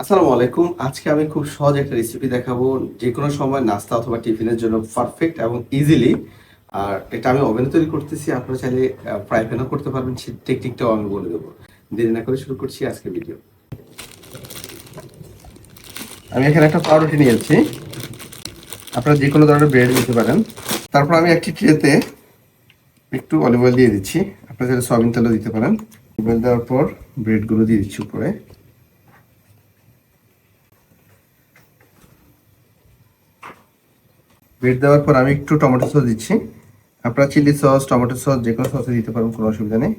আসসালামু আলাইকুম। আজকে আমি খুব সহজ একটা রেসিপি দেখাবো। যে কোনো সময় নাস্তা অথবা টিফিনের জন্য পারফেক্ট এবং ইজিলি আর এটা আমি ওভেনে তৈরি করতেছি। আপনারা চাইলে ফ্রাই প্যানও করতে পারবেন। সেই টেকনিকটাও আমি বলে দেবো। দেরি না করে শুরু করছি আজকে ভিডিও আমি এখানে একটা পাউরুটি নিয়েছি। আপনারা যে কোনো ধরনের ব্রেড নিতে পারেন। তারপর আমি একটি ট্রেতে একটু অলিভ অয়েল দিয়ে দিচ্ছি। আপনারা চাইলে সয়াবিন তেলও দিতে পারেন। অয়েল দেওয়ার পর ব্রেডগুলো দিয়ে দিচ্ছি উপরে। ব্রেড দেওয়ার পর আমি একটু টমেটো সস দিচ্ছি। আপনারা চিলি সস টমেটো সস যে কোনো সসে দিতে পারেন কোনো অসুবিধা নেই।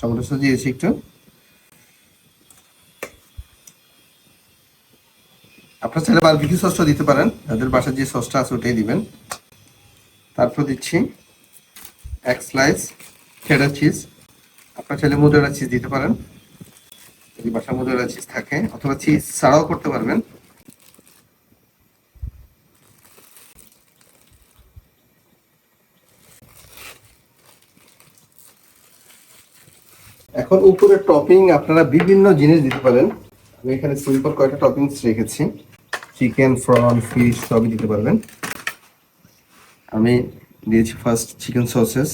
টমেটো সস দিয়েছি একটু। আপনার চাইলে বারবিকিউ সসটা দিতে পারেন। যাদের বাসার যে সসটা আছে ওটাই দিবেন। তারপর দিচ্ছি এক স্লাইস চেডার চিজ আপনার চাইলে মোজারা চিজ দিতে পারেন। যদি বাসার মোজারা চিজ থাকে, অথবা চিজ ছাড়াও করতে পারবেন। এখন উপরে টপিং আপনারা বিভিন্ন জিনিস দিতে পারেন। আমি এখানে সিম্পল কয়েকটা টপিংস রেখেছি। চিকেন, ফ্রন, ফিশ সবই দিতে পারবেন। আমি দিয়েছি ফার্স্ট চিকেন সসেস।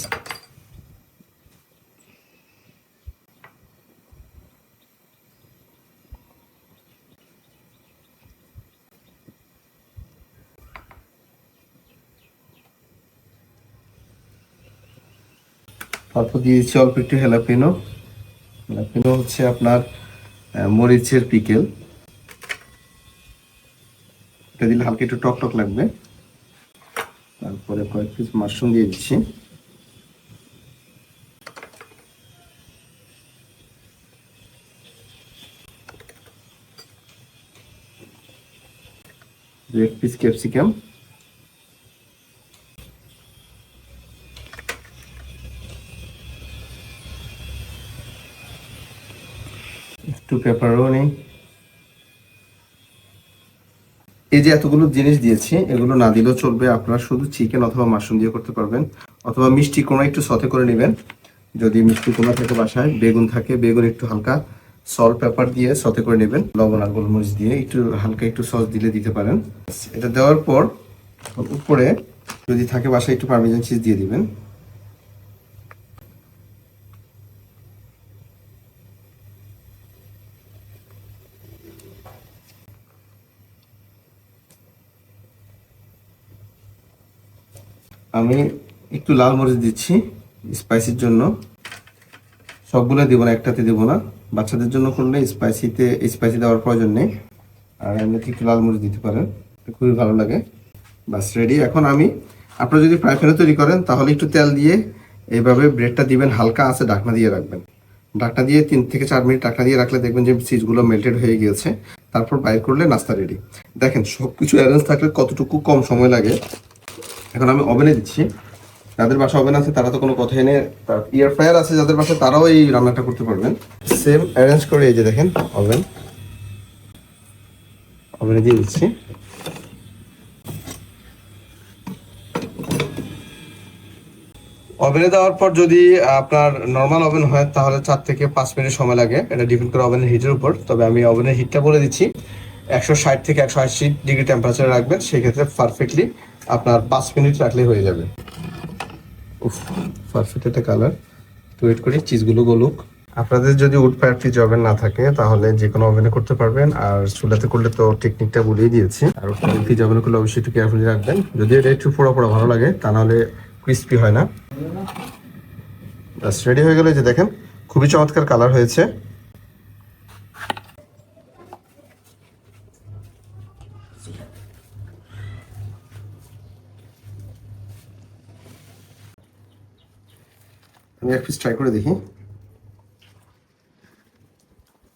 তারপর দিয়েছি অল্প একটু হেলাপিনো। হেলাপিনো হচ্ছে আপনার মরিচের পিকেল। এটা দিলে হালকা একটু টক টক লাগবে। তারপরে কয়েক পিস মাশরুম দিয়ে দিচ্ছি। এক পিস ক্যাপসিকাম একটু পেপারও এই যে এতগুলো জিনিস দিয়েছি, এগুলো না দিলেও চলবে। আপনারা শুধু চিকেন অথবা মাশরুম দিয়ে করতে পারবেন। অথবা মিষ্টি কোনো একটু সতে করে নেবেন। যদি মিষ্টি কোনো থাকে বাসায়, বেগুন থাকে, বেগুন একটু হালকা সল্ট পেপার দিয়ে সতে করে নেবেন। লবণ আর গোলমরিচ দিয়ে একটু হালকা একটু সস দিলে দিতে পারেন। এটা দেওয়ার পর, উপরে যদি থাকে বাসায় একটু পারমিজান চিজ দিয়ে দিবেন। আমি একটু লাল মরিচ দিচ্ছি স্পাইসির জন্য। সবগুলো দেবো না, একটাতে দেবো না। বাচ্চাদের জন্য করলে স্পাইসিতে স্পাইসি দেওয়ার প্রয়োজন নেই। আর এমনিতে একটু লাল মরিচ দিতে পারেন খুবই ভালো লাগে। বাস রেডি এখন আমি, আপনারা যদি ফ্রাই প্যানে তৈরি করেন, তাহলে একটু তেল দিয়ে এইভাবে ব্রেডটা দিবেন, হালকা আছে ডাকনা দিয়ে রাখবেন। ঢাকনা দিয়ে তিন থেকে চার মিনিট ঢাকনা দিয়ে রাখলে দেখবেন যে চিজগুলো মেল্টেড হয়ে গিয়েছে। তারপর বাইর করলে নাস্তা রেডি দেখেন সব কিছু অ্যারেঞ্জ থাকলে কতটুকু কম সময় লাগে এখন আমি ওভেনে দিচ্ছি। যাদের বাসা ওভেন আছে, তারা তো কোনো কথাই নেই। ইয়ার ফ্রায়ার আছে যাদের বাসা, তারাও এই রান্নাটা করতে পারবেন। সেম অ্যারেঞ্জ করে এই যে দেখেন ওভেন ওভেনে দিয়ে দিচ্ছি। ওভেনে দেওয়ার পর যদি আপনার নর্মাল ওভেন হয়, তাহলে চার থেকে পাঁচ মিনিট সময় লাগে। এটা ডিপেন্ড করে ওভেনের হিটের উপর। তবে আমি ওভেনের হিটটা বলে দিচ্ছি। একশো ষাট থেকে একশো আশি ডিগ্রি টেম্পারেচারে রাখবেন সেই ক্ষেত্রে পারফেক্টলি আপনার পাঁচ মিনিট রাখলেই হয়ে যাবে। পারফেক্ট একটা কালার তো ওয়েট করি চিজগুলো গলুক। আপনাদের যদি উড ফায়ার ফ্রিজ ওভেন না থাকে, তাহলে যে কোনো ওভেনে করতে পারবেন। আর চুলাতে করলে তো টেকনিকটা বলেই দিয়েছি। আর ফ্রিজ ওভেনে করলে অবশ্যই একটু কেয়ারফুলি রাখবেন। যদি এটা একটু পোড়া পোড়া ভালো লাগে, তা নাহলে ক্রিস্পি হয় না। বাস রেডি হয়ে গেলে যে দেখেন, খুবই চমৎকার কালার হয়েছে। আমি এক পিস ট্রাই করে দেখি।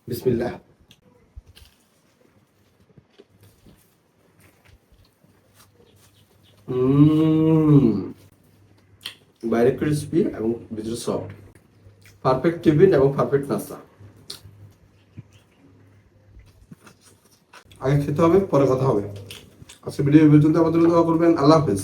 বিসমিল্লাহ। বাইরে ক্রিসপি এবং ভিতরে সফট পারফেক্ট টিফিন এবং পারফেক্ট নাস্তা আগে খেতে হবে, পরে কথা হবে। আজকে ভিডিও পর্যন্ত। আমাদের দোয়া করবেন। আল্লাহ হাফেজ।